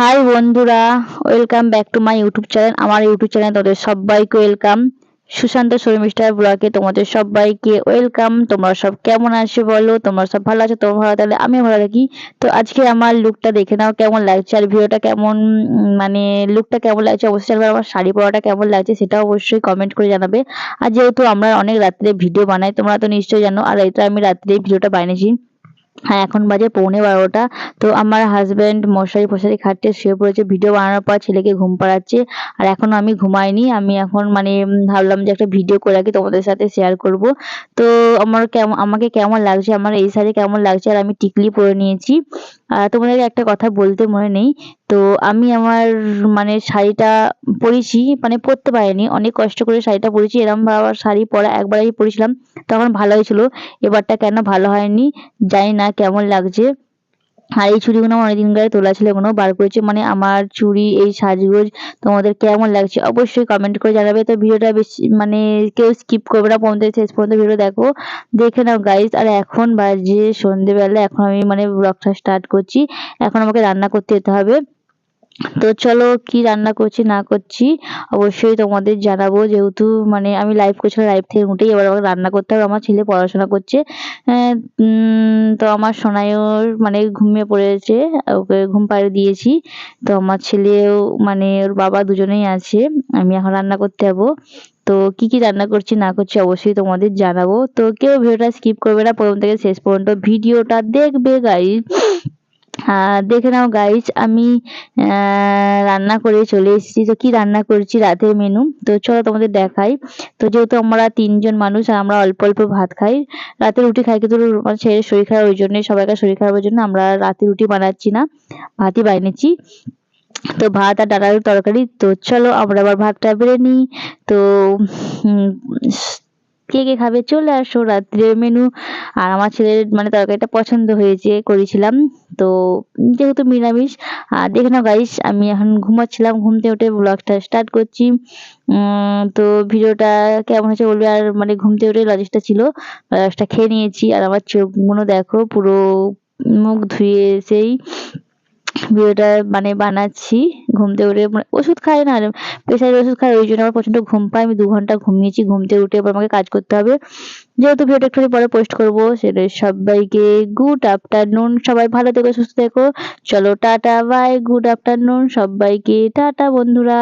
High বন্ধুরা welcome back to my YouTube channel আমার YouTube channel তোমাদের সবাইকে ওয়েলকাম সুশান্ত শর্মিষ্ঠার ব্লগে তোমাদের সবাইকে ওয়েলকাম তোমরা সব কেমন আছো বলো? তোমরা সব ভালো আছো? তোমরা ভালো? তাহলে আমি ভালো থাকি। তো আজকে আমার লুকটা দেখে নাও কেমন লাগছে আর ভিডিওটা কেমন মানে লুকটা কেমন লাগছে? অবশ্যই জানাবে আমার শাড়ি পরাটা কেমন লাগছে সেটা অবশ্যই কমেন্ট করে জানাবে। আর যেহেতু আমরা অনেক রাত্রে ভিডিও বানাই, তোমরা তো নিশ্চয়ই জানো। আর এটা আমি রাত্রে ভিডিওটা বানিয়েছি। হ্যাঁ এখন বাজে পৌনে বারোটা। তো আমার হাজব্যান্ড মশারি ফশারি খাটতে শুয়ে পড়েছে ভিডিও বানানোর পর ছেলেকে ঘুম পাড়াচ্ছে। আর এখনও আমি ঘুমাইনি, আমি এখন মানে ভাবলাম যে একটা ভিডিও করে রাখি, তোমাদের সাথে শেয়ার করব। তো আমার কেমন, আমাকে কেমন লাগছে, আমার এই শাড়ি কেমন লাগছে, আর আমি টিকলি পরে নিয়েছি। আর তোমাদেরকে একটা কথা বলতে মনে নেই। তো আমি আমার মানে শাড়িটা পরেছি মানে পরতে পারিনি, অনেক কষ্ট করে শাড়িটা পরেছি। এরম ভাবে শাড়ি পরা একবারই পরেছিলাম, তখন ভালো হয়েছিল। এবারটা কেন ভালো হয়নি জানি না কেমন লাগছে। আর এই চুড়িগুলো আমার অনেকদিন ধরে তোলা ছিল এগুলো বার করেছি। মানে আমার চুড়ি, এই সাজগোজ তোমাদের কেমন লাগছে অবশ্যই কমেন্ট করে জানাবে। তো ভিডিওটা বেশি মানে কেউ স্কিপ করবে না, পর্যন্ত শেষ পর্যন্ত ভিডিও দেখো। দেখে নাও গাইজ আর এখন বাজে সন্ধেবেলা, এখন আমি মানে ব্লগটা স্টার্ট করছি। এখন আমাকে রান্না করতে যেতে হবে। তো চলো কি রান্না করছি, না করছি, অবশ্যই তোমাদের জানাব যেহেতু মানে আমি লাইভ করছিলাম লাইভ থেকে উঠেই এবার আমাকে রান্না করতে হবে, আমার ছেলে পড়াশোনা করছে। তো আমার সোনাইও মানে ঘুমিয়ে পড়েছে, ওকে ঘুম পাড়িয়ে দিয়েছি। তো আমার ছেলেও মানে ওর বাবা দুজনেই আছে, আমি এখন রান্না করতে যাব। তো কি কি রান্না করছি, না করছি অবশ্যই তোমাদের জানাব। তো কেউ ভিডিওটা স্কিপ করবে না, প্রথম থেকে শেষ পর্যন্ত ভিডিওটা দেখবে গাইজ দেখে নাও গাইজ আমি রান্না করে চলে এসেছি। তো কি রান্না করেছি? রাতের মেনু তো চলো তোমাদের দেখাই। তো যেহেতু আমরা তিনজন মানুষ আর আমরা অল্প অল্প ভাত খাই, রাতে রুটি খাই কিন্তু ছেড়ে শরীর খারাপ ওই জন্যই সবাইকার শরীর খারাপের জন্য আমরা রাতে রুটি বানাচ্ছি না, ভাতই বানিয়েছি। তো ভাত আর ডালার তরকারি। তো চলো আমরা আবার ভাতটা বেড়ে নিই। তো কে কে খাবে চলে আসো রাত্রের মেনু আর আমার ছেলের মানে তরকারিটা পছন্দ হয়েছে করেছিলাম, তো যেহেতু নিরামিষ, আর দেখে নাও গাইস আমি এখন ঘুমাচ্ছিলাম ঘুমতে উঠে ব্লগটা স্টার্ট করছি। তো ভিডিওটা কেমন হয়েছে বলবে? আর মানে ঘুমতে উঠে লজিসটা ছিল লজিসটা খেয়ে নিয়েছি। আর আমার চোখগুলো দেখো, পুরো মুখ ধুয়ে সেই ভিডিওটা মানে বানাচ্ছি ঘুমতে উঠে মানে ওষুধ খাই না প্রেশারের ওষুধ খাই, ওই জন্য আমার প্রচণ্ড ঘুম পায়, আমি দু ঘণ্টা ঘুমিয়েছি, ঘুম থেকে উঠে এবার আমাকে কাজ করতে হবে। যেহেতু ভিডিওটা একটু পরে পোস্ট করব সেটা সবাইকে গুড আফটারনুন সবাই ভালো থেকো, সুস্থ থেকো। চলো টাটা বাই গুড আফটারনুন সবাইকে, টাটা বন্ধুরা।